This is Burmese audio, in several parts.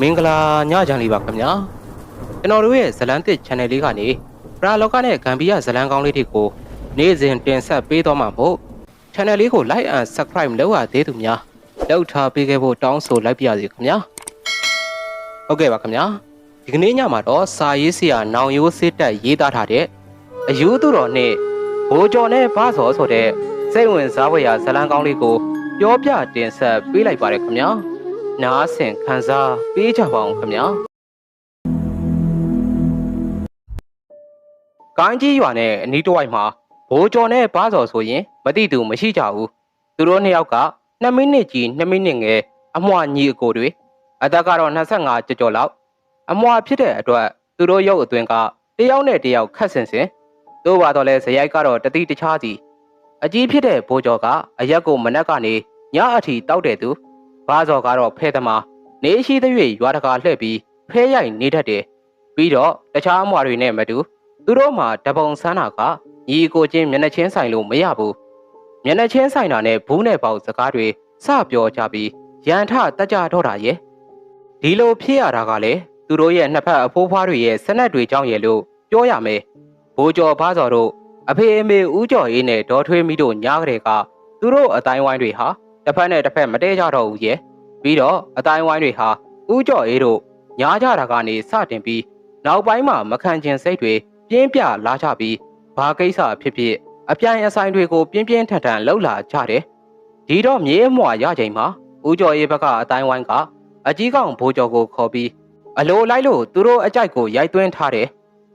မင်္ဂလာညချမ်းလေးပါခင်ဗျာကျွန်တော်တို့ရဲ့ဇလန်တစ် channel လေးကနေပရာလောကနဲ့ဂမ်ဘီယာဇလန်ကောင်းလေးတွေကိုနေ့စဉ်တင်ဆက်ပေးသွားမှာမို့ channel လေးကို like and subscribe လုပ်ရသေးသူများလောက်ထားပေးခဲ့ဖို့တောင်းဆိုလိုက်ပါရစေခင်ဗျာဟုတ်ကဲ့ပါခင်ဗျာဒီကနေ့ညမှာတော့စာရေးဆရာနောင်ရိုးစစ်တက်ရေးသားထားတဲ့အယူသူတော်နဲ့ဘိုးကျော်နဲ့ဘာစောဆိုတဲ့စိတ်ဝင်စားဖွယ်ရာဇလန်ကောင်းလေးကိုပြောပြတင်ဆက်ပေးလိုက်ပါရခင်ဗျာ နားဆင်ခံစားပေးကြပါအောင်ခင်ဗျာ။ကိုင်းကြီးရွာနဲ့အနီးတစ်ဝိုက်မှာဘိုးကျော်နဲ့ဘားစော်ဆိုရင်မတိသူမရှိကြဘူး။သူတို့နှစ်ယောက်က2မိနစ်ကြီး2မိနစ်ငယ်အမွှာညီအကိုတွေအသက်ကတော့25ကျော်ကျော်လောက်အမွှာဖြစ်တဲ့အတွက်သူတို့ရုပ်အသွင်ကတယောက်နဲ့တယောက်ခတ်ဆင်ဆင်သို့ပါတော့လဲဇယိုက်ကတော့တတိတခြားစီအကြီးဖြစ်တဲ့ဘိုးကျော်ကအရက်ကိုမနက်ကနေညအထိတောက်တဲ့သူ ဘားစော်ကတော့ဖဲသမားနေရှိသရွေရွာတကာလှည့်ပြီးဖဲရိုက်နေတတ်တယ်ပြီးတော့တခြားအမွာတွေနဲ့မတူသူတို့မှာတပုံဆန်းတာကညီကိုချင်းမျက်နှာချင်းဆိုင်လို့မရဘူးမျက်နှာချင်းဆိုင်တာနဲ့ဘူးနဲ့ပေါက်စကားတွေစပြောကြပြီးရန်ထတက်ကြတော့တာရဲ့ဒီလိုဖြစ်ရတာကလည်းသူတို့ရဲ့နှစ်ဖက်အဖိုးဖွားတွေရဲ့စနက်တွေကြောင့်ရဲ့လို့ပြောရမယ်ဘိုးကျော်ဘားစော်တို့အဖေအမေဦးကျော်ရေးနဲ့ဒေါ်ထွေးမီတို့ညားကြတဲ့ကသူတို့အတိုင်းဝိုင်းတွေဟာ တစ်ဖက်နဲ့တစ်ဖက်မတည့်ကြတော့ဘူးရဲ့ပြီးတော့အတိုင်းဝိုင်းတွေဟာဥကြော်အေးတို့ညားကြတာကနေစတင်ပြီးနောက်ပိုင်းမှာမခံကျင်စိတ်တွေပြင်းပြလာကြပြီးဘာကိစ္စဖြစ်ဖြစ်အပြိုင်အဆိုင်တွေကိုပြင်းပြင်းထန်ထန်လှုပ်လာကြတယ်ဒီတော့မြေအမွာရချိန်မှာဥကြော်အေးဘက်ကအတိုင်းဝိုင်းကအကြီးကောင်ဘိုးကျော်ကိုခေါ်ပြီးအလိုလိုက်လို့သူတို့အကြိုက်ကိုရိုက်သွင်းထားတယ်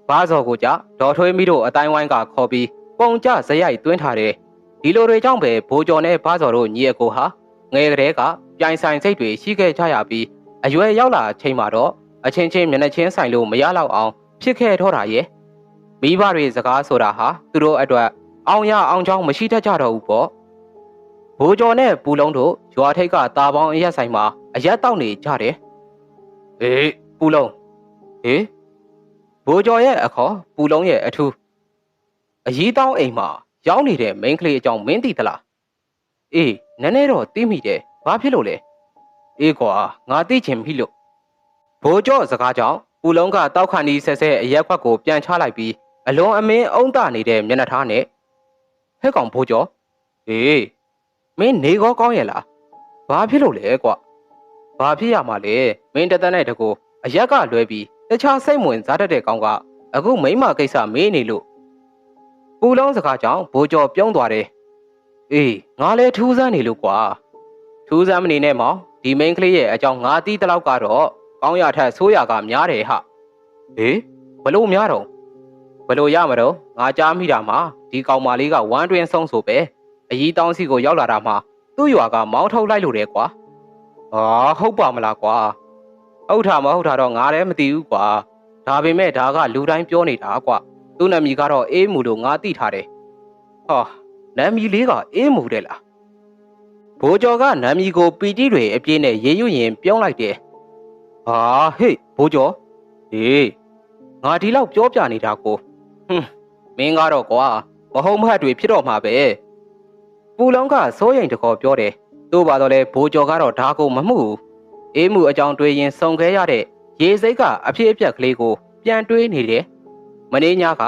ဘားစော်ကိုကြဒေါ်ထွေးမီတို့အတိုင်းဝိုင်းကခေါ်ပြီးပုံကြဇရိုက်သွင်းထားတယ် ဒီလိုတွေကြောင့်ပဲဘိုးကျော်နဲ့ဘားစော်တို့ညီအကိုဟာငယ်ကလေးကပြိုင်ဆိုင်စိတ်တွေရှိခဲ့ကြရပြီးအရွယ်ရောက်လာချိန်မှာတော့အချင်းချင်းမျက်နှာချင်းဆိုင်လို့မရတော့အောင်ဖြစ်ခဲ့တော့တာရဲ့မိဘတွေစကားဆိုတာဟာသူတို့အတွက်အောင်ရအောင်ချောင်းမရှိတတ်ကြတော့ဘူးပေါ့ဘိုးကျော်နဲ့ပူလုံးတို့ရွာထိပ်ကတာပေါင်းအရက်ဆိုင်မှာအရက်တောက်နေကြတယ်အေးပူလုံးဟေးဘိုးကျော်ရဲ့အခေါ်ပူလုံးရဲ့အထူးအยีတောင်းအိမ်မှာ ရောက်နေတဲ့မိန်းကလေးအကြောင်းမင်းသိသလားအေးနည်းနည်းတော့သိမိတယ်ဘာဖြစ်လို့လဲအေးကွာငါသိချင်ပြီလို့ဘိုးကျော်စကားကြောင့်ပူလုံးကတောက်ခါနီးဆဲဆဲအရက်ခွက်ကိုပြန်ချလိုက်ပြီးအလွန်အမင်းအုံတနေတဲ့မျက်နှာထားနဲ့ဟဲ့ကောင်ဘိုးကျော်အေးမင်းနေကောကောင်းရဲ့လားဘာဖြစ်လို့လဲကွာဘာဖြစ်ရမှာလဲမင်းတသက်နဲ့တကူအရက်ကလွဲပြီးတခြားစိတ်ဝင်စားတတ်တဲ့ကောင်ကအခုမိမကိစ္စမေးနေလို့ ပူလုံးစကားကြောင့်ဘိုးကျော်ပြုံးသွားတယ်အေးငါလဲထူးဆန်းနေလို့ကွာထူးဆန်းမနေနဲ့မောင်ဒီမိန်းကလေးရဲ့အကြောင်းငါသိတလောက်ကတော့ကောင်းရထက်ဆိုးရကများတယ်ဟာဟေးဘလို့များတော့ဘလို့ရမတော့ငါကြားမိတာမှာဒီကောင်မလေးကဝမ်းတွင်းဆုံးဆိုပဲအကြီးတောင်းစီကိုရောက်လာတာမှာသူ့ရွာကမောင်းထုတ်လိုက်လို့တယ်ကွာဟာဟုတ်ပါမလားကွာဟုတ်တာမဟုတ်တာတော့ငါလည်းမသိဘူးကွာဒါပေမဲ့ဒါကလူတိုင်းပြောနေတာကွာ သူ့နာမည်ကတော့အေးမူလို့ငါသိထားတယ်ဟောနာမည်လေးကအေးမူတယ်လားဘိုးကျော်ကနာမည်ကိုပီတိတွေအပြည့်နဲ့ရေးရွရင်ပြောင်းလိုက်တယ်ဟာဟေ့ဘိုးကျော်ဟေးငါဒီလောက်ပြောပြနေတာကိုဟွန်းမင်းကတော့ကွာမဟုတ်မဟတ်တွေဖြစ်တော့မှာပဲပူလုံးကစိုးရိမ်တကောပြောတယ်သို့ပါတော့လဲဘိုးကျော်ကတော့ဒါကိုမမှုဘူးအေးမှုအကြောင်းတွေးရင်စုံခဲရတဲ့ရေစိတ်ကအဖြစ်အပျက်ကလေးကိုပြန်တွေးနေတယ် မင်းညက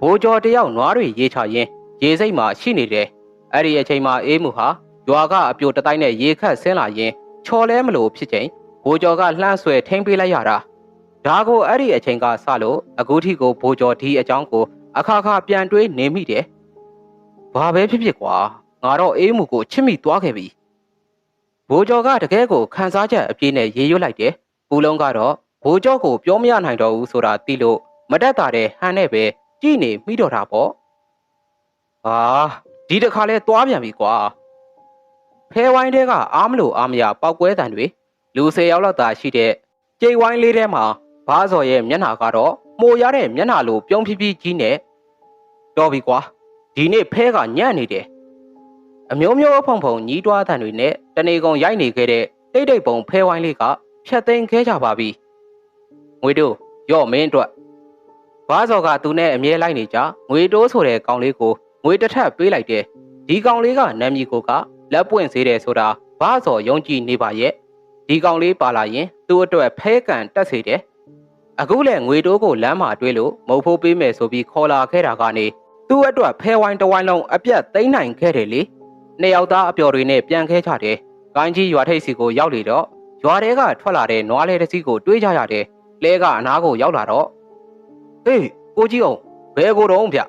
ဘိုးကျော်တယောက်နွားတွေရေးချရင်ရေစိတ်မှာရှိနေတယ်အဲ့ဒီအချိန်မှာအေးမှုဟာရွာကအပြိုတတိုင်းနဲ့ရေခတ်ဆင်းလာရင်ချော်လဲမလို့ဖြစ်ချိန်ဘိုးကျော်ကလှမ်းဆွဲထိမ့်ပေးလိုက်ရတာဒါကိုအဲ့ဒီအချိန်ကစလို့အခုထိကိုဘိုးကျော်ဒီအကြောင်းကိုအခါခါပြန်တွေးနေမိတယ်ဘာပဲဖြစ်ဖြစ်ကွာငါတော့အေးမှုကိုချစ်မိသွားခဲ့ပြီဘိုးကျော်ကတကယ်ကိုခန်းစားချက်အပြည့်နဲ့ရေရွတ်လိုက်တယ်ပူလုံးကတော့ဘိုးကျော်ကိုပြောမရနိုင်တော့ဘူးဆိုတာသိလို့ မတက်တာတဲ့ဟန်နဲ့ပဲကြည်နေမိတော့တာပေါ့ဟာဒီတခါလဲသွားပြန်ပြီကွာဖဲဝိုင်းတဲကအားမလို့အားမရပောက်ကွဲတန်တွေလူ၁၀ယောက်လောက်သာရှိတဲ့ကြိတ်ဝိုင်းလေးထဲမှာဘားစော်ရဲ့မျက်နှာကတော့မှုရတဲ့မျက်နှာလိုပြုံးဖြည်းဖြည်းကြီးနဲ့တော်ပြီကွာဒီနေ့ဖဲကညံ့နေတယ်အမျိုးမျိုးအဖုံဖုံညီးတွားတန်တွေနဲ့တနေကုန်ရိုက်နေခဲ့တဲ့တိတ်တိတ်ပုံဖဲဝိုင်းလေးကဖြတ်သိမ်းခဲ့ကြပါပြီငွေတို့ရော့မင်းအတွက် ဘားစော်ကသူနဲ့အမြဲလိုက်နေကြငွေတိုးဆိုတဲ့ကောင်လေးကိုငွေတစ်ထပ်ပေးလိုက်တယ်ဒီကောင်လေးကနာမည်ကိုကလက်ပွင့်စေးတယ်ဆိုတာဘားစော်ယုံကြည်နေပါရဲ့ဒီကောင်လေးပါလာရင်သူ့အတွက်ဖဲကန်တက်စေတယ်အခုလည်းငွေတိုးကိုလမ်းမှာတွေးလို့မုတ်ဖိုးပေးမယ်ဆိုပြီးခေါ်လာခဲ့တာကနေသူ့အတွက်ဖဲဝိုင်းတစ်ဝိုင်းလုံးအပြတ်သိမ်းနိုင်ခဲ့တယ်လေနှစ်ယောက်သားအပျော်တွေနဲ့ပြန်ခဲကြတယ်ကိုင်းကြီးရွာထိပ်စီကိုရောက်လေတော့ရွာထဲကထွက်လာတဲ့နွားလဲတစ်စီးကိုတွေးကြရတယ်လဲကအနားကိုရောက်လာတော့ ဟေးကိုကြီးအောင်ဘယ်ကိုတော့ဗျ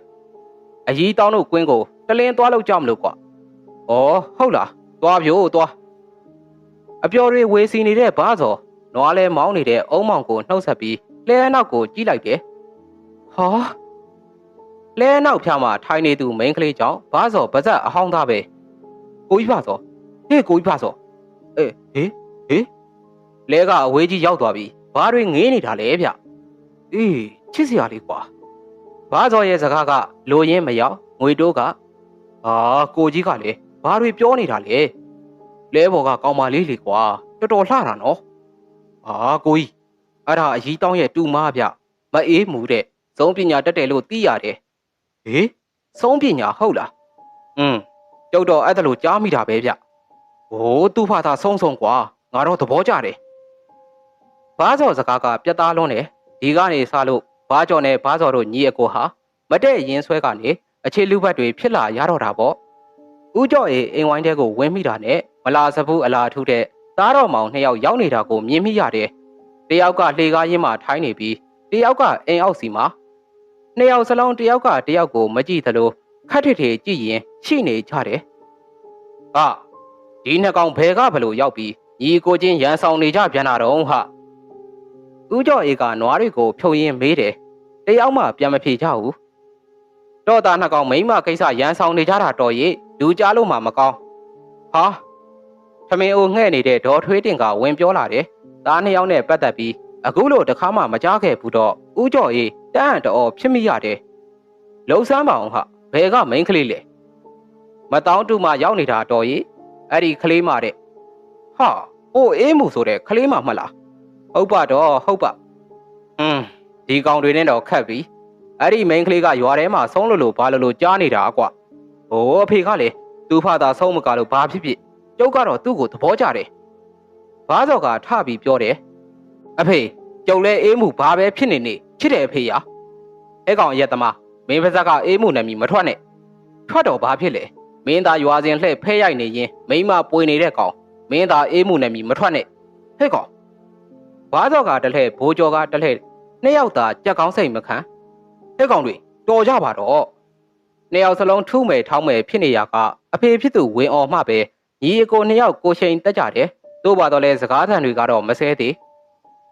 အကြီးတောင်းတို့ကွင်းကိုတလင်းသွားလို့ကြောက်မလို့ကွာဩဟုတ်လားသွားပြို့သွားအပျော်တွေဝေစီနေတဲ့ဘာစော်နွားလဲမောင်းနေတဲ့အုံမောင်ကိုနှုတ်ဆက်ပြီးလဲအနောက်ကိုကြည့်လိုက်တယ်ဟာလဲအနောက်ဖြာမှာထိုင်နေသူမိန်းကလေးကြောင့်ဘာစော်ပါဇက်အဟောင်းသားပဲကိုကြီးပါစော်ဟေးကိုကြီးပါစော်အေးဟေးဟေးလဲကအဝေးကြီးရောက်သွားပြီဘာတွေငေးနေတာလဲဗျအေး ချစ်စရာလေးကွာဘာစော်ရဲ့စကားကလိုရင်းမရောက်ငွေတိုးကဟာကိုကြီးကလည်းဘာတွေပြောနေတာလဲလဲဘော်ကကောင်းပါလေးလေကွာတော်တော်လှတာနော်ဟာကိုကြီးအဲ့ဒါအကြီးတောင်းရဲ့တူမားဗျမအေးမူတဲ့သုံးပညာတက်တယ်လို့သိရတယ်ဟေးသုံးပညာဟုတ်လားอืมကျုပ်တော့အဲ့ဒါလို့ကြားမိတာပဲဗျဟိုးသူ့ဖာသာဆုံးဆုံးကွာငါတော့သဘောကျတယ်ဘာစော်စကားကပြတ်သားလွန်းတယ်ဒီကနေစလို့ ဘာကြော်နဲ့ဘာစော်တို့ညီအကိုဟာမတဲ့ရင်ဆွဲကနေအခြေလူဘတ်တွေဖြစ်လာရတော့တာပေါ့ဦးကျော်အေးအိမ်ဝိုင်းတဲကိုဝင်မိတာနဲ့မလာစဘူးအလာထုတဲ့သားတော်မောင်နှစ်ယောက်ရောက်နေတာကိုမြင်မိရတယ်တယောက်ကလှေကားရင်းမှာထိုင်းနေပြီးတယောက်ကအိမ်အောက်စီမှာနှစ်ယောက်စလုံးတယောက်ကတယောက်ကိုမကြည့်သလိုခက်ထစ်ထစ်ကြည့်ရင်ရှိနေကြတယ်ဟာဒီနှစ်ကောင်ဘယ်ကဘလို့ရောက်ပြီးညီကိုချင်းရန်ဆောင်နေကြပြန်တာတော့ဟာဦးကျော်အေးကနွားတွေကိုဖြုံရင်းမေးတယ် တယောက်မှပြန်မဖြေကြဘူးတော့တာနှစ်ကောင်မိမကိစ္စရန်ဆောင်နေကြတာတော်ရဲ့လူကြားလို့မှမကောင်းဟာထမင်းအိုငှဲ့နေတဲ့ဒေါ်ထွေးတင်ကဝင်ပြောလာတယ်သားနှစ်ယောက်နဲ့ပတ်သက်ပြီးအခုလို့တခါမှမကြားခဲ့ဘူးတော့ဦးကျော်အေးတန်းတော်ဖြစ်မိရတယ်လှုပ်ဆန်းပါအောင်ဟာဘယ်ကမိန်းကလေးလဲမတောင်းတူမှရောက်နေတာတော်ကြီးအဲ့ဒီကလေးမတဲ့ဟာအိုးအေးမှုဆိုတဲ့ကလေးမမှတ်လားဟုတ်ပါတော့ဟုတ်ပါอืม ဒီကောင်တွေနဲ့တော့ခတ်ပြီအဲ့ဒီမိန်းကလေးကရွာထဲမှာဆုံးလို့လို့ဘာလို့လို့ကြားနေတာကွာဟိုအဖေကလေသူ့ဖသာဆုံးမကလို့ဘာဖြစ်ဖြစ်ကျုပ်ကတော့သူ့ကိုသဘောကျတယ်ဘာစော်ကထပြီးပြောတယ်အဖေကျုပ်လဲအေးမှုဘာပဲဖြစ်နေနေချစ်တယ်အဖေရအဲ့ကောင်ရက်သမားမင်းပါဇက်ကအေးမှုနဲ့မီမထွက်နဲ့ထွက်တော့ဘာဖြစ်လဲမင်းသားရွာစဉ်လှဲ့ဖဲရိုက်နေရင်မိမပွေနေတဲ့ကောင်မင်းသားအေးမှုနဲ့မီမထွက်နဲ့ဟဲ့ကောင်ဘာစော်ကတလှဲ့ဘိုးကျော်ကတလှဲ့ နှစ်ယောက်သာကြက်ကောင်းစိတ်မခံဟဲ့ကောင်တွေတော်ကြပါတော့နှစ်ယောက်စလုံးထုမယ်ထောင်းမယ်ဖြစ်နေရကအဖေဖြစ်သူဝင်အောင်မှပဲညီအကိုနှစ်ယောက်ကိုချိန်တက်ကြတယ်တို့ပါတော့လဲစကားသံတွေကတော့မဆဲသေး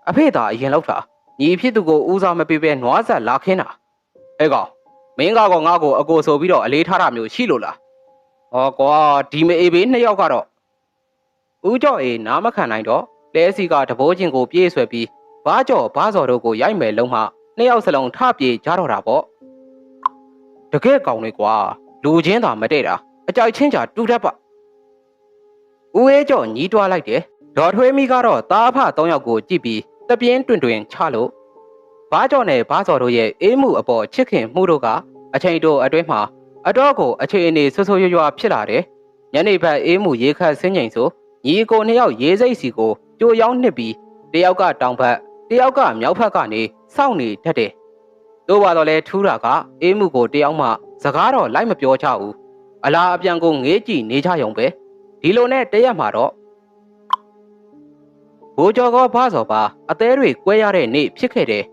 အဖေသာအရင်လောက်တာညီဖြစ်သူကိုဦးစားမပေးပဲနွားဆက်လာခင်းတာအဲကောင်မင်းကတော့ငါ့ကိုအကိုဆိုပြီးတော့အလေးထားတာမျိုးရှိလို့လားဟောကွာဒီမအေးဘေးနှစ်ယောက်ကတော့ဦးကျော်အေးနားမခံနိုင်တော့လဲစီကတဘိုးချင်းကိုပြေးဆွဲပြီး ဘာကြော်ဘာစော်တို့ကိုရိုက်မယ်လုံးမှနှစ်ယောက်စလုံးထပြေးကြတော့တာပေါ့တကယ်ကောင်းလေကွာလူချင်းသာမတည့်တာအကြိုက်ချင်းကြတူတတ်ပါဦးအေးကျော်ညီးတွားလိုက်တယ်ဒေါ်ထွေးမိကတော့တားဖသုံးယောက်ကိုကြည့်ပြီးတပြင်းတွင်တွင်ချလို့ဘာကြော်နဲ့ဘာစော်တို့ရဲ့အေးမှုအပေါ်ချစ်ခင်မှုတို့ကအချိန်တိုအတွင်းမှာအတော့ကိုအခြေအနေဆွဆိုးရွရွဖြစ်လာတယ်ညနေဘက်အေးမှုရေခတ်ဆင်းချိန်ဆိုညီကိုနှစ်ယောက်ရေးစိတ်စီကိုကြိုရောက်နှစ်ပြီးတယောက်ကတောင်ဘက် တယောက်ကမြောက်ဘက်ကနေစောင့်နေတတ်တယ်တို့ပါတော့လဲထူးတာကအေးမှုကိုတယောက်မှစကားတော့လိုက်မပြောချဘူးအလားအပြန်ကိုငေးကြည့်နေကြရုံပဲဒီလိုနဲ့တရက်မှာတော့ဘိုးကျော်ကဘာစော်ပါအသေးတွေကွဲရတဲ့နေ့ဖြစ်ခဲ့တယ်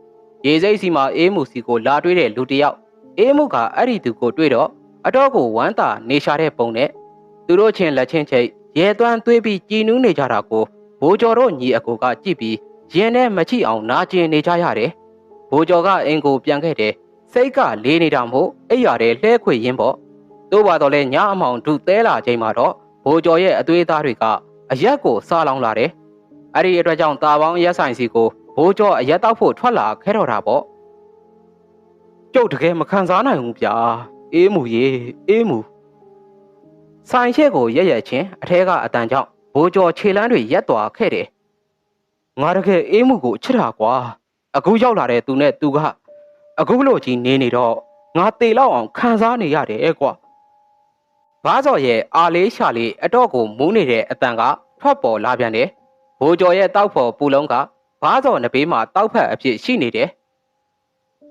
ရေစိတ်စီမှာအေးမှုစီကိုလာတွေးတဲ့လူတယောက်အေးမှုကအဲ့ဒီသူကိုတွေ့တော့အတော့ကိုဝမ်းသာနေရှာတဲ့ပုံနဲ့သူတို့ချင်းလက်ချင်းချိတ်ရဲသွမ်းသွေးပြီးကြည်နူးနေကြတာကိုဘိုးကျော်တို့ညီအကိုကကြည့်ပြီး ရင်နဲ့မချိအောင်နာကျင်နေကြရတယ်ဘိုးကျော်ကအင်ကိုပြန်ခဲ့တယ်စိတ်ကလေးနေတာမို့အိပ်ရတယ်လှဲခွေရင်းပေါ့တို့ပါတော့လဲညအမောင်ဒုသဲလာချိန်မှာတော့ဘိုးကျော်ရဲ့အသွေးသားတွေကအရက်ကိုစားလောင်လာတယ်အဲ့ဒီအတွက်ကြောင့်တာပေါင်းရက်ဆိုင်စီကိုဘိုးကျော်အရက်တောက်ဖို့ထွက်လာခဲ့တော့တာပေါ့ကျုပ်တကယ်မခံစားနိုင်ဘူးဗျာအေးမူရေအေးမူဆိုင်ရှက်ကိုရက်ရက်ချင်းအထဲကအတန်ကြောင့်ဘိုးကျော်ခြေလမ်းတွေရက်သွားခဲ့တယ် ငါတကယ်အေးမူကိုချစ်တာကွာအခုရောက်လာတဲ့သူနဲ့သူကအခုလို့ကြီးနေနေတော့ငါတေလောက်အောင်ခံစားနေရတယ်ကွာဘားစော်ရဲ့အာလေးရှာလေးအတော့ကိုမူးနေတဲ့အတန်ကထွက်ပေါ်လာပြန်တယ်ဘိုးကျော်ရဲ့တောက်ဖို့ပူလုံးကဘားစော်နဘေးမှာတောက်ဖက်အဖြစ်ရှိနေတယ်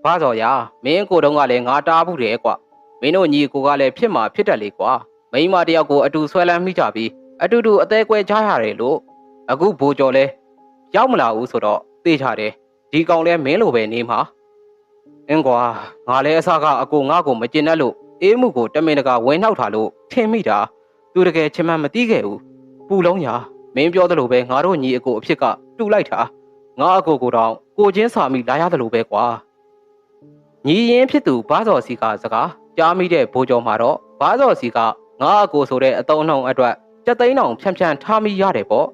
ဘားစော်ရာမင်းကိုတုံးကလည်းငါတားဘူးတယ်ကွာမင်းတို့ညီကိုကလည်းဖြစ်မှာဖြစ်တတ်လေကွာမိန်းမတယောက်ကိုအတူဆွဲလန်းမိကြပြီးအတူတူအသေးကွဲကြရတယ်လို့အခုဘိုးကျော်လဲ ရောက်မလာဘူးဆိုတော့သိချတယ်ဒီကောင်လဲမင်းလိုပဲနေမှာအင်းကွာငါလဲအစကအကိုငါ့ကိုမကျင်တတ်လို့အေးမှုကိုတမင်တကာဝင်နှောက်ထားလို့ထင်မိတာသူတကယ်ချင်မှမသိခဲ့ဘူးပူလုံးရာမင်းပြောသလိုပဲငါတို့ညီအကိုအဖြစ်ကတူလိုက်တာငါအကိုကိုတော့ကိုချင်းစာမိလာရသလိုပဲကွာညီရင်ဖြစ်သူဘားစော်စီကစကားကြားမိတဲ့ဘိုးကျော်မှာတော့ဘားစော်စီကငါအကိုဆိုတဲ့အတုံးနှုံအတွက်စက်သိန်းအောင်ဖြန့်ဖြန့်ထားမိရတယ်ပေါ့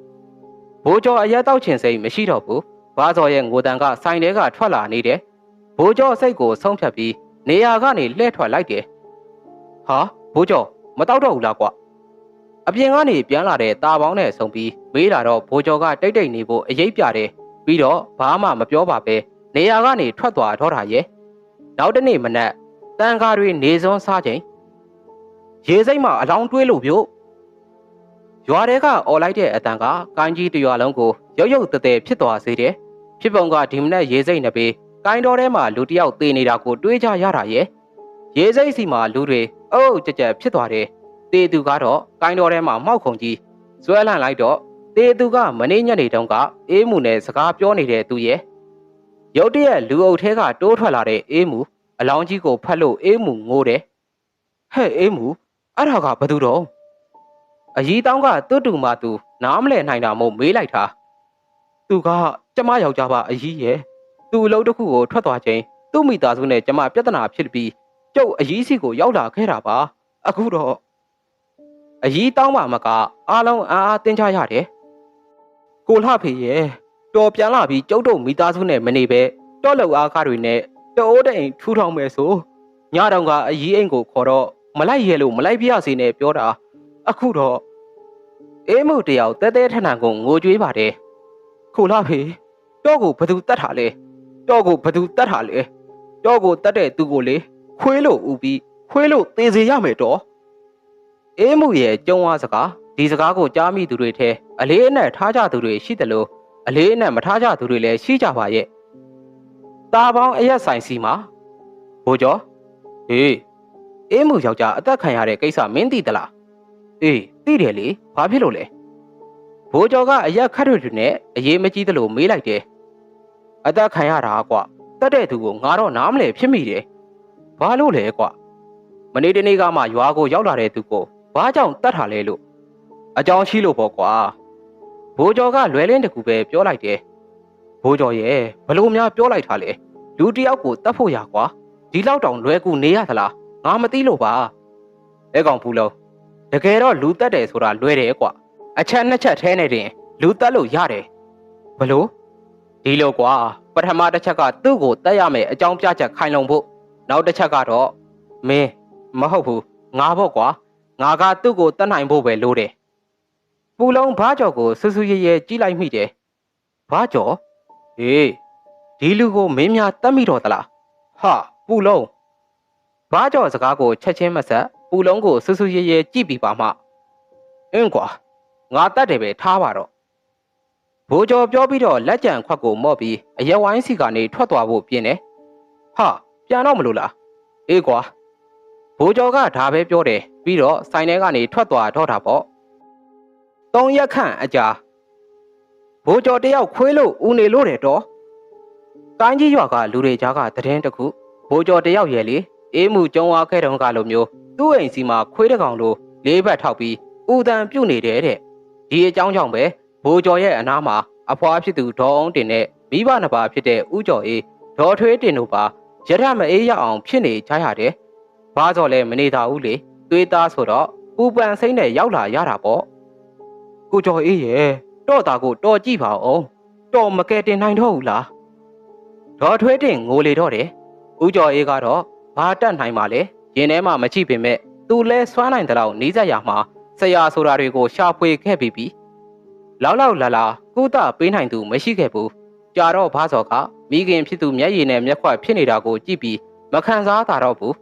ဘိုးကျော်အရက်တောက်ချင်စိတ်မရှိတော့ဘူးဘားစော်ရဲ့ငိုတန်ကဆိုင်ထဲကထွက်လာနေတယ်ဘိုးကျော်စိတ်ကိုဆုံးဖြတ်ပြီးနေရာကနေလှည့်ထွက်လိုက်တယ်ဟာဘိုးကျော်မတောက်တော့ဘူးလားကွာအပြင်ကနေပြန်လာတဲ့ตาပေါင်းနဲ့ဆုံပြီးမေးလာတော့ဘိုးကျော်ကတိတ်တိတ်နေဖို့အရေးပြတယ်ပြီးတော့ဘာမှမပြောပါပဲနေရာကနေထွက်သွားတော့တာရဲ့နောက်တနေ့မနက်တန်ကားတွေနေစွန်းစားချိန်ရေစိမ့်မှာအလောင်းတွေးလို့ပြို့ ရွာတဲကអော်လိုက်တဲ့အတန်ကကိုင်းကြီးတရွာလုံးကိုရုပ်ရုပ်တည်ဖြစ်သွားစေတယ်ဖြစ်ပုံကဒီမနက်ရေစိမ့်နေပြီးကိုင်းတော်ထဲမှာလူတယောက်သေနေတာကိုတွေးကြရတာရဲ့ရေစိမ့်စီမှာလူတွေအုပ်ကြကြဖြစ်သွားတယ်တေသူကတော့ကိုင်းတော်ထဲမှာမှောက်ခုံကြီးဇွဲလန့်လိုက်တော့တေသူကမနေ့ညနေတုန်းကအေးမှုနဲ့စကားပြောနေတဲ့သူရဲ့ရုတ်တရက်လူအုပ်ထဲကတိုးထွက်လာတဲ့အေးမှုအလောင်းကြီးကိုဖတ်လို့အေးမှုငိုတယ်ဟဲ့အေးမှုအဲ့ဒါကဘသူတော့ အကြီးတောင်းကတွတ်တူမသူနားမလဲနိုင်တာမို့မေးလိုက်တာသူကကျမယောက်ျားပါအကြီးရဲ့သူ့အလုပ်တစ်ခုကိုထွက်သွားချိန်သူ့မိသားစုနဲ့ကျမပြဿနာဖြစ်ပြီးကျုပ်အကြီးစီကိုရောက်လာခဲ့တာပါ အခုတော့အကြီးတောင်းပါမကအားလုံးအားအားတင်းချရတယ်ကိုလှဖေရဲ့တော်ပြန်လာပြီးကျုပ်တို့မိသားစုနဲ့မနေပဲတော့လောက်အားကားတွေနဲ့တိုးတိန်ထူထောင်မယ်ဆိုညတောင်ကအကြီးအိမ်ကိုခေါ်တော့မလိုက်ရဲလို့မလိုက်ပြရစေနဲ့ပြောတာ အခုတော့အေးမှုတယောက်တဲတဲထန်ထန်ကိုငိုကြွေးပါတယ်ခိုလာဖေတော့ကိုဘသူတတ်တာလဲတော့ကိုဘသူတတ်တာလဲတော့ကိုတတ်တဲ့သူကိုလေခွေးလို့ဥပြီးခွေးလို့သေစေရမယ်တော့အေးမှုရဲ့ကြုံဝါစကားဒီစကားကိုကြားမိသူတွေထဲအလေးအနက်ထားကြသူတွေရှိတယ်လို့အလေးအနက်မထားကြသူတွေလည်းရှိကြပါရဲ့ตาပေါင်းအရက်ဆိုင်စီမှာဘိုးကျော်ဟေးအေးမှုယောက်ျားအသက်ခံရတဲ့ကိစ္စမင်းသိသလား အေးသိတယ်လေဘာဖြစ်လို့လဲဘိုးကျော်ကအရက်ခတ်တွေနဲ့အရေးမကြီးသလိုမေးလိုက်တယ်အသက်ခံရတာကွာတတ်တဲ့သူကိုငါတော့နားမလဲဖြစ်မိတယ်ဘာလို့လဲကွာမနေ့တနေ့ကမှရွာကိုရောက်လာတဲ့သူကိုဘာကြောင့်တတ်ထားလဲလို့အကြောင်းရှိလို့ပေါ့ကွာဘိုးကျော်ကလွယ်လင်းတကူပဲပြောလိုက်တယ်ဘိုးကျော်ရဲ့ဘလို့များပြောလိုက်တာလဲလူတယောက်ကိုတတ်ဖို့ရကွာဒီလောက်တောင်လွယ်ကူနေရသလားငါမသိလို့ပါအဲကောင်ဘူးလုံး တကယ်တော့လူတက်တယ်ဆိုတာလွယ်တယ်ကွာအချက်နှစ်ချက်ထဲနေတင်လူတက်လို့ရတယ်ဘလို့ဒီလိုကွာပထမတစ်ချက်ကသူ့ကိုတက်ရမယ်အကြောင်းပြချက်ခိုင်လုံဖို့နောက်တစ်ချက်ကတော့မင်းမဟုတ်ဘူးငါပေါ့ကွာငါကသူ့ကိုတက်နိုင်ဖို့ပဲလိုတယ်ပူလုံးဘားကြော်ကိုဆူဆူရဲရဲကြီးလိုက်မိတယ်ဘားကြော်ဟေးဒီလူကိုမင်းများတက်မိတော့သလားဟာပူလုံးဘားကြော်စကားကိုချက်ချင်းမဆက် ပူလုံးကိုဆူဆူရဲရဲကြည့်ပြီးပါမှအင်းကွာငါတက်တယ်ပဲထားပါတော့ဘိုးကျော်ပြောပြီးတော့လက်ကြံခွက်ကိုမော့ပြီးအရက်ဝိုင်းစီကနေထွက်သွားဖို့ပြင်တယ်ဟာပြန်တော့မလို့လားအေးကွာဘိုးကျော်ကဒါပဲပြောတယ်ပြီးတော့ဆိုင်ထဲကနေထွက်သွားတော့တာပေါ့သုံးရက်ခန့်အကြာဘိုးကျော်တယောက်ခွေးလို့ဦးနေလို့တယ်တော့တိုင်းကြီးရွာကလူတွေကြားကတည်င်းတစ်ခုဘိုးကျော်တယောက်ရဲ့လေအေးမှုကျုံဝါခဲ့တုန်းကလိုမျိုး သူ့အိမ်စီမှာခွေးတကောင်လိုလေးဘက်ထောက်ပြီးဥတန်ပြုတ်နေတယ်တဲ့ဒီအကြောင်းကြောင့်ပဲဘိုးကျော်ရဲ့အနားမှာအဖွားဖြစ်သူဒေါ်အောင်တင်နဲ့မိဘနှစ်ပါးဖြစ်တဲ့ဥကျော်အေးဒေါ်ထွေးတင်တို့ပါရထမအေးရအောင်ဖြစ်နေကြရတယ်။ဘာကြော်လဲမနေတာဘူးလေသွေးသားဆိုတော့ပူပန်စိမ့်နဲ့ရောက်လာရတာပေါ့။ကိုကျော်အေးရဲ့တော့တာကိုတော်ကြည့်ပါအောင်။တော်မကယ်တင်နိုင်တော့ဘူးလား။ဒေါ်ထွေးတင်ငိုလေတော့တယ်။ဥကျော်အေးကတော့ဘာတတ်နိုင်ပါလဲ။ ရင်ထဲမှာမကြည့်ပေမဲ့သူလဲစွမ်းနိုင်တဲ့လောက်နီးစပ်ရမှာဆရာဆိုတာတွေကိုရှာဖွေခဲ့ပြီးပြီ။လောက်လောက်လာလာကုသပေးနိုင်သူမရှိခဲ့ဘူး။ကြာတော့ဘာစော်ကမိခင်ဖြစ်သူမျက်ရည်နဲ့မျက်ခွက်ဖြစ်နေတာကိုကြည့်ပြီးမခံစားတာတော့ဘူး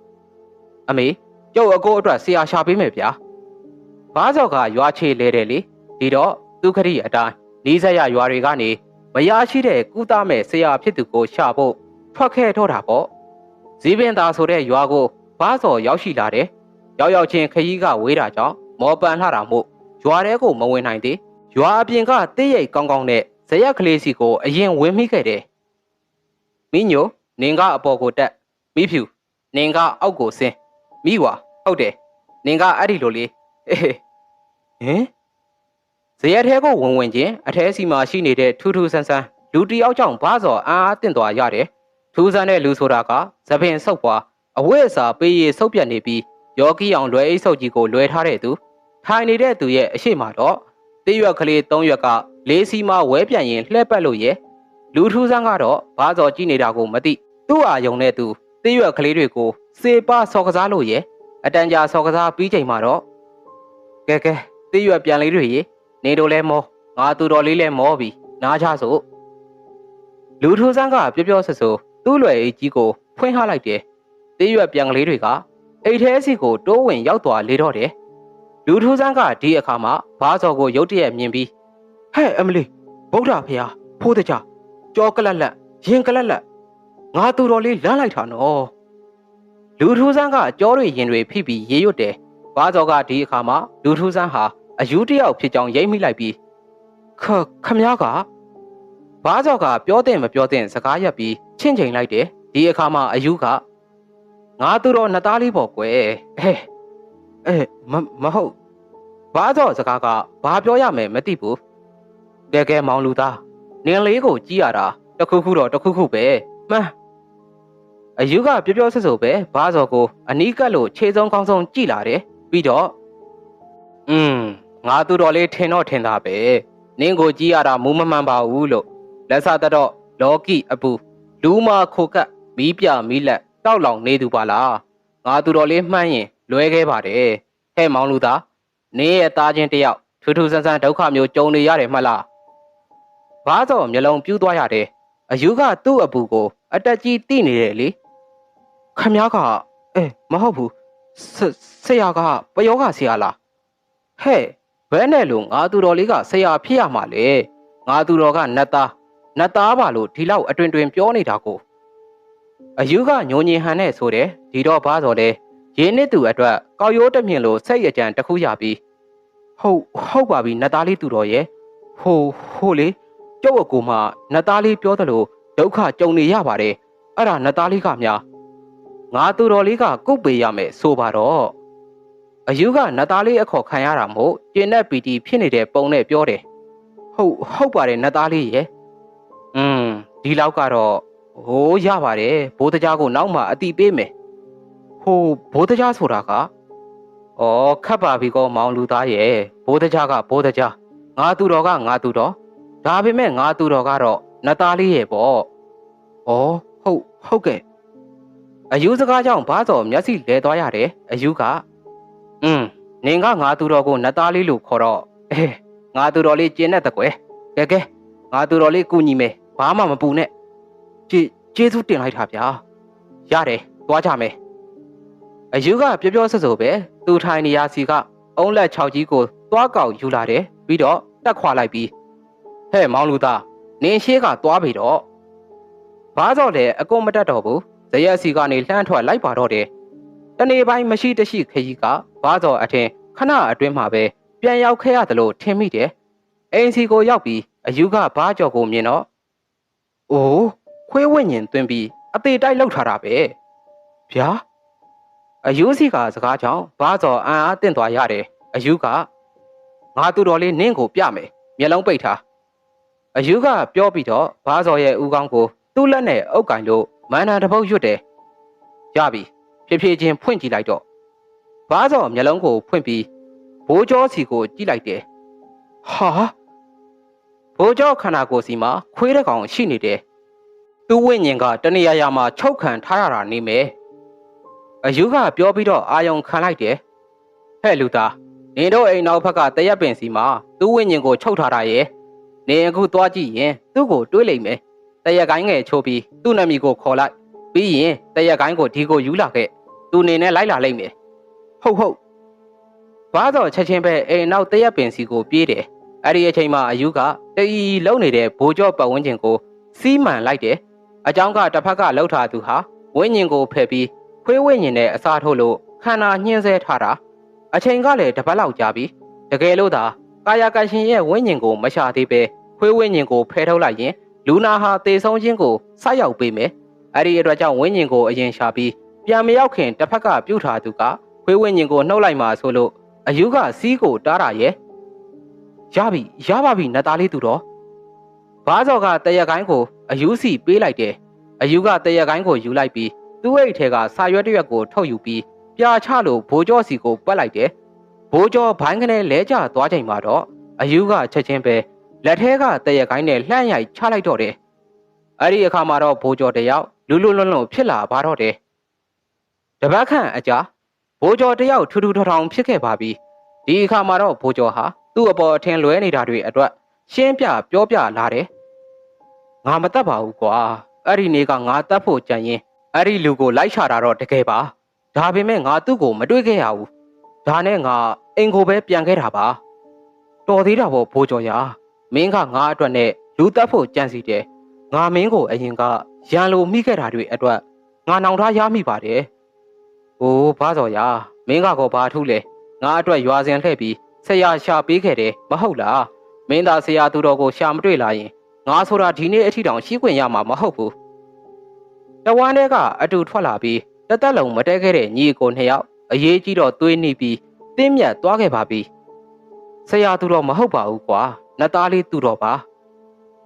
။အမေကျုပ်အကိုအတွက်ဆရာရှာပေးမယ်ဗျာ။ဘာစော်ကရွာချေလဲတယ်လေ။ဒီတော့သူခရီးအတိုင်းနေဒီဆက်ရရွာတွေကနေမရရှိတဲ့ကုသမဲ့ဆရာဖြစ်သူကိုရှာဖို့ထွက်ခဲ့တော့တာပေါ့ဇီးပင်သားဆိုတဲ့ရွာကို ဘားစော်ရောက်ရှိလာတယ်ရောက်ရောက်ချင်းခရီးကဝေးတာကြောင့်မောပန်လှတာမို့ရွာထဲကိုမဝင်နိုင်သေးရွာအပြင်ကတိတ်ရိတ်ကောင်းကောင်းနဲ့ဇရက်ကလေးစီကိုအရင်ဝင်မိခဲ့တယ်မိညိုနင်ကအပေါ်ကိုတက်မိဖြူနင်ကအောက်ကိုဆင်းမိဝါဟုတ်တယ်နင်ကအဲ့ဒီလိုလေးဟေးဟင်ဇရက်ထဲကိုဝင်ဝင်ချင်းအထဲစီမှာရှိနေတဲ့ထူးထူးဆန်းဆန်းလူတစ်ယောက်ကြောင့်ဘာစော်အာအားတင့်သွားရတယ်ထူးဆန်းတဲ့လူဆိုတာကသပင်ဆုပ်ပွား အဝိအစာပေးရဆုပ်ပြတ်နေပြီးယောဂီအောင်လွယ်အိတ်ဆုပ်ကြီးကိုလွယ်ထားတဲ့သူထိုင်နေတဲ့သူရဲ့အရှိမတော့တိရွက်ကလေး၃ရွက်ကလေးစီမှာဝဲပြန်ရင်လှဲ့ပတ်လို့ရဲ့လူထူးဆန်းကတော့ဘာစော်ကြည့်နေတာကိုမသိသူ့အာယုံနဲ့သူတိရွက်ကလေးတွေကိုစေပဆော်ကစားလို့ရဲ့အတန်ကြာဆော်ကစားပြီးချိန်မှာတော့ကဲကဲတိရွက်ပြန်လေးတွေရေနေတို့လဲမောငါသူတော်လေးလဲမောပြီနားချစို့လူထူးဆန်းကပြောပြောဆဆိုသူ့လွယ်အိတ်ကြီးကိုဖွင့်ဟလိုက်တယ် တိရွက်ပြန်ကလေးတွေကအိတ်ထဲစီကိုတိုးဝင်ရောက်သွားလေတော့တယ်လူထူးဆန်းကဒီအခါမှာဘာစော်ကိုရုတ်တရက်မြင်ပြီးဟဲ့အမလီဗုဒ္ဓဖျားဖိုးတကြကြောကလတ်လက်ရင်ကလတ်လက်ငါသူတော်လေးလမ်းလိုက်တာနော်လူထူးဆန်းကကြောတွေရင်တွေဖိပြီးရေရွတ်တယ်ဘာစော်ကဒီအခါမှာလူထူးဆန်းဟာအယူတယောက်ဖြစ်ကြောင်းရိပ်မိလိုက်ပြီးခခမ ्या ကဘာစော်ကပြောတဲ့မပြောတဲ့စကားရပ်ပြီးချင့်ချိန်လိုက်တယ်ဒီအခါမှာအယူက ငါသူတော်နှစ်သားလေးပေါ့ကွယ်အဲအဲမမဟုတ်ဘာစော်စကားကဘာပြောရမယ်မသိဘူးတကယ်မောင်လူသားနင်းလေးကိုကြည့်ရတာတခုခုတော့တခုခုပဲမှန်းအယူကပြောပြောဆဆပဲဘာစော်ကိုအနီးကပ်လို့ခြေစုံကောင်းဆုံးကြည့်လာတယ်ပြီးတော့อืมငါသူတော်လေးထင်တော့ထင်တာပဲနင်းကိုကြည့်ရတာမူးမမှန်ပါဘူးလို့လက်စတတော့လောကီအပူလူမာခိုကပ်မီးပြမီးလက် တောက်လောင်နေသူပါလားငါသူတော်လေးမှန်းရင်လွဲခဲ့ပါတယ်ဟဲ့မောင်လူသားနင်းရဲ့သားချင်းတယောက်ထူးထူးဆန်းဆန်းဒုက္ခမျိုးကြုံနေရတယ်မှလားဘာသောမျက်လုံးပြူးသွားရတယ်အယူကသူ့အပူကို အတက်ကြီးတိနေတယ်လေခမ ्या ကအဲမဟုတ်ဘူးဆဆရာကပယောဂဆရာလားဟဲ့ဘဲနဲ့လို့ငါသူတော်လေးကဆရာဖြစ်ရမှာလေငါသူတော်ကနတ်သားနတ်သားပါလို့ဒီလောက်အတွင်တွင်ပြောနေတာကို အယူကညိုညင်ဟန်နဲ့ဆိုတယ်ဒီတော့ဘာစော်လဲရင်းနှစ်သူအတွက်ကောက်ရိုးတမြင်လို့စိတ်ရကြံတစ်ခုရပြီးဟုတ်ဟုတ်ပါပြီနတ်သားလေးသူတော်ရဲ့ဟိုဟိုလေကျုပ်အကူမှနတ်သားလေးပြောသလိုဒုက္ခကြုံနေရပါတယ်အဲ့ဒါနတ်သားလေးကများငါသူတော်လေးကကုတ်ပေရမယ်ဆိုပါတော့အယူကနတ်သားလေးအခေါ်ခံရတာမို့ကျင်တဲ့ပီတီဖြစ်နေတဲ့ပုံနဲ့ပြောတယ်ဟုတ်ဟုတ်ပါတယ်နတ်သားလေးရဲ့อืมဒီလောက်ကတော့ ဟိုးရပါတယ်ဘိုးတကြားကိုနောက်မှအတိပေးမယ်ဟိုဘိုးတကြားဆိုတာကဩခတ်ပါပြီကောမောင်လူသားရဲ့ဘိုးတကြားကဘိုးတကြားငါသူတော်ကငါသူတော်ဒါပေမဲ့ငါသူတော်ကတော့နတ်သားလေးရဲ့ပေါ့ဩဟုတ်ဟုတ်ကဲ့အယူစကားကြောင့်ဘာတော်မျက်စိလဲသွားရတယ်အယူကอืมနင်ကငါသူတော်ကိုနတ်သားလေးလို့ခေါ်တော့အေးငါသူတော်လေးကျင်းတဲ့တကွယ်ကဲကဲငါသူတော်လေးကူညီမယ်ဘာမှမပူနဲ့ ကြည်ကျေးဇူးတင်လိုက်တာဗျာရတယ်သွားကြမယ်အယူကပြောပြောဆဆပဲသူထိုင်နေရစီကအုံးလက်6ကြီးကိုသွားကောက်ယူလာတယ်ပြီးတော့တက်ခွာလိုက်ပြီးဟဲ့မောင်လူသားနင်းရှေးကသွားပြီတော့ဘာကြောင့်လဲအကုန်မတက်တော့ဘူးဇရက်စီကနေလှမ်းထွက်လိုက်ပါတော့တယ်တနေ့ပိုင်းမရှိတရှိခရီးကဘာကြောင့်အထင်ခဏအတွင်းမှာပဲပြန်ရောက်ခဲ့ရတယ်လို့ထင်မိတယ်အိမ်စီကိုရောက်ပြီးအယူကဘာကြော်ကိုမြင်တော့အိုး ခွေးဝိညာဉ်သွင်းပြီးအသေးတိုက်လောက်ထားတာပဲဗျာအယူစီကစကားကြောင့်ဘာကြော်အံ့အားတင့်သွားရတယ်အယူကငါသူတော်လေးနင့်ကိုပြမယ်မျက်လုံးပိတ်ထားအယူကပြောပြီးတော့ဘာစော်ရဲ့ဦးကောင်းကိုသူ့လက်နဲ့အုပ်ကင်လို့မန္တာတပုတ်ရွတ်တယ်ရပြီဖြည်းဖြည်းချင်းဖွင့်ကြည့်လိုက်တော့ဘာစော်မျက်လုံးကိုဖွင့်ပြီးဘိုးကျော်စီကိုကြည့်လိုက်တယ်ဟာဘိုးကျော်ခန္ဓာကိုယ်စီမှာခွေးတဲ့ကောင်ရှိနေတယ် သူ့ဝိညာဉ်ကတနေရာရာမှာချုပ်ခံထားရတာနေမယ်အယူကပြောပြီးတော့အာယုံခံလိုက်တယ်ဟဲ့လူသားနေတော့အိမ်နောက်ဘက်ကတရက်ပင်စီမှာသူ့ဝိညာဉ်ကိုချုပ်ထားတာရဲ့နေအခုသွားကြည့်ရင်သူ့ကိုတွေးလိုက်မယ်တရက်ကိုင်းငယ်ချိုးပြီးသူ့နာမည်ကိုခေါ်လိုက်ပြီးရင်တရက်ကိုင်းကိုဒီကိုယူလာခဲ့သူနေနဲ့လိုက်လာလိုက်မယ်ဟုတ်ဟုတ်ဘာတော့ချက်ချင်းပဲအိမ်နောက်တရက်ပင်စီကိုပြေးတယ်အဲ့ဒီအချိန်မှာအယူကတအီလုံနေတဲ့ဘိုးကျော်ပတ်ဝန်းကျင်ကိုစီးမှန်လိုက်တယ် အကြောင်းကတစ်ဖက်ကလှုပ်ထားသူဟာဝင်းညင်ကိုဖယ်ပြီးခွေးဝင်းညင်နဲ့အစားထိုးလို့ခန္ဓာညှင်းဆဲထားတာအချိန်ကလည်းတစ်ပတ်လောက်ကြာပြီတကယ်လို့သာကာယကံရှင်ရဲ့ဝင်းညင်ကိုမရှာသေးပဲခွေးဝင်းညင်ကိုဖယ်ထုတ်လိုက်ရင်လူနာဟာတေဆုံးခြင်းကိုဆိုက်ရောက်ပေးမယ်အဲ့ဒီအတွက်ကြောင့်ဝင်းညင်ကိုအရင်ရှာပြီးပြန်မရောက်ခင်တစ်ဖက်ကပြုတ်ထားသူကခွေးဝင်းညင်ကိုနှုတ်လိုက်မှဆိုလို့အယူကစီးကိုတားတာရဲ့ရပြီရပါပြီနတ်သားလေးသူတော် ဘားစော်ကတရက်ကိုင်းကိုအယူစီပေးလိုက်တယ်အယူကတရက်ကိုင်းကိုယူလိုက်ပြီးသူ့အိတ်ထဲကစာရွက်တစ်ရွက်ကိုထုတ်ယူပြီးပြာချလို့ဘိုးကျော်စီကိုပတ်လိုက်တယ်ဘိုးကျော်ဘိုင်းကနေလဲကျသွားချိန်မှာတော့အယူကချက်ချင်းပဲလက်ထဲကတရက်ကိုင်းနဲ့လှမ်းရိုက်ချလိုက်တော့တယ်အဲ့ဒီအခါမှာတော့ဘိုးကျော်တယောက်လူလူလွန်းလွန်းဖြစ်လာပါတော့တယ်တပတ်ခန့်အကြာဘိုးကျော်တယောက်ထူးထူးထောင်ထောင်ဖြစ်ခဲ့ပါပြီဒီအခါမှာတော့ဘိုးကျော်ဟာသူ့အပေါ်အထင်လွဲနေတာတွေအတွက်ရှင်းပြပြောပြလာတယ် ငါမတတ်ပါဘူးကွာအဲ့ဒီနေ့ကငါတတ်ဖို့ကြံရင်အဲ့ဒီလူကိုလိုက်ချတာတော့တကယ်ပါဒါပေမဲ့ငါသူ့ကိုမတွေ့ခဲ့ရဘူးဒါနဲ့ငါအိမ်ကိုပဲပြန်ခဲ့တာပါတော်သေးတာပေါ့ဘိုးကျော်ရမင်းကငါအတွက်နဲ့လူတတ်ဖို့ကြံစီတယ်ငါမင်းကိုအရင်ကရန်လိုမိခဲ့တာတွေအတွက်ငါနောင်ထားရမိပါတယ်။အိုးဘာစော်ရမင်းကကောဘာထုလဲငါအတွက်ရွာစင်လှည့်ပြီးဆရာရှာပေးခဲ့တယ်မဟုတ်လားမင်းသားဆရာသူတော်ကိုရှာမတွေ့လာရင် ငါဆိုတာဒီနေ့အထီတောင်ရှိခွင့်ရမှာမဟုတ်ဘူးတဝမ်းထဲကအတူထွက်လာပြီးတသက်လုံးမတဲခဲ့တဲ့ညီအကိုနှစ်ယောက်အရေးကြီးတော့သွေးနှိပြီးတင်းမြတ်သွားခဲ့ပါပြီဆရာသူတော်မဟုတ်ပါဘူးကွာနတ်သားလေးသူတော်ပါ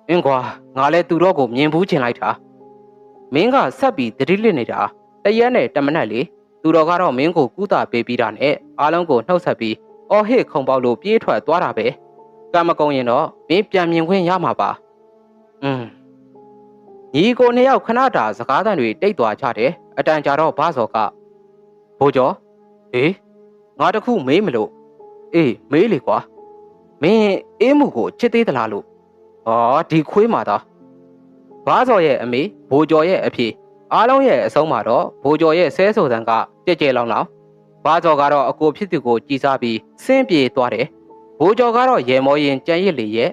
အင်းကွာငါလည်းသူတော်ကိုမြင်ဘူးချင်လိုက်တာမင်းကဆက်ပြီးတတိလစ်နေတာတရက်နဲ့တမနက်လေသူတော်ကတော့မင်းကိုကူးတာပေးပြီးတာနဲ့အားလုံးကိုနှုတ်ဆက်ပြီးအော်ဟစ်ခုံပေါက်လို့ပြေးထွက်သွားတာပဲကံမကုံရင်တော့မင်းပြန်မြင်ခွင့်ရမှာပါ อืมညီကိုနှစ်ယောက်ခဏတာစကားသံတွေတိတ်သွားကြတယ်အတန်ကြာတော့ဘာစော်ကဘိုးကျော်ဟေးငါတခုမေးမလို့အေးမေးလေကွာမင်းအေးမှုကိုချစ်သေးသလားလို့ဩဒီခွေးမှာသားဘာစော်ရဲ့အမေဘိုးကျော်ရဲ့အဖေအားလုံးရဲ့အဆုံးမှာတော့ဘိုးကျော်ရဲ့ဆဲဆိုတန်ကကြဲကြဲလောင်လောင်ဘာကျော်ကတော့အကိုဖြစ်သူကိုကြည်စားပြီးစင်းပြေသွားတယ်ဘိုးကျော်ကတော့ရေမောရင်ကြံရစ်လေရဲ့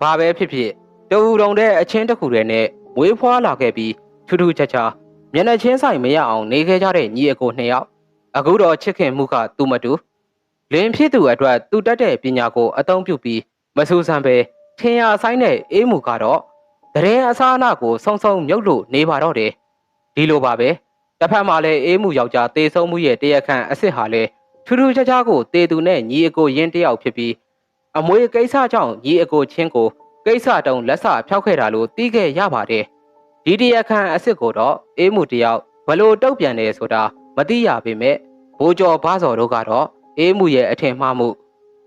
ဘာပဲဖြစ်ဖြစ် တူတုံတဲ့အချင်းတစ်ခုတည်းနဲ့မွေးဖွားလာခဲ့ပြီးထူးထူးခြားခြားမျက်နှာချင်းဆိုင်မရအောင်နေခဲ့ကြတဲ့ညီအကိုနှစ်ယောက်အခုတော့ချစ်ခင်မှုကသူမတူလင်းဖြစ်သူအတွက်သူတက်တဲ့ပညာကိုအသုံးပြုပြီးမဆူဆန်ပဲထင်ရဆိုင်တဲ့အေးမှုကတော့တရင်အစားအနာကိုဆုံဆုံမြုပ်လို့နေပါတော့တယ်ဒီလိုပါပဲတစ်ဖက်မှာလည်းအေးမှုယောက်ျားတေဆုံးမှုရဲ့တရခန့်အစ်စ်ဟာလည်းထူးထူးခြားခြားကိုတေသူနဲ့ညီအကိုရင်းတယောက်ဖြစ်ပြီးအမွေကိစ္စကြောင့်ညီအကိုချင်းကို ကိစ္စတုံးလက်ဆဖျောက်ခဲ့တာလို့သိခဲ့ရပါတယ်ဒီတရခန့်အစ်စ်ကိုတော့အေးမှုတယောက်ဘလို့တုတ်ပြန်တယ်ဆိုတာမသိရပေမဲ့ဘိုးကျော်ဘားစော်တို့ကတော့အေးမှုရဲ့အထင်မှားမှု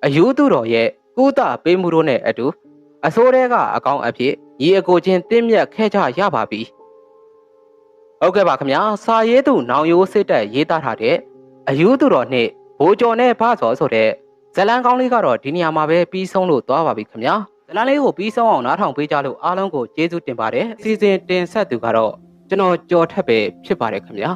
အယူသူတော်ရဲ့ကုသပေးမှုတို့နဲ့အတူအစိုးရကအကောင့်အဖြစ်ညီအကိုချင်းတင်းမြတ်ခဲ့ကြရပါပြီဟုတ်ကဲ့ပါခင်ဗျာစာရေးသူနောင်ရိုးစစ်တက်ရေးသားထားတဲ့အယူသူတော်နဲ့ဘိုးကျော်နဲ့ဘားစော်ဆိုတဲ့ဇလန်ကောင်းလေးကတော့ဒီနေရာမှာပဲပြီးဆုံးလို့သွားပါပြီခင်ဗျာ ဇလန်လေးကိုပြီးဆုံးအောင်နားထောင်ပေးကြလို့အားလုံးကိုကျေးဇူးတင်ပါတယ်အစီအစဉ်တင်ဆက်သူကတော့ကျွန်တော်ကြော်ထက်ပဲဖြစ်ပါတယ်ခင်ဗျာ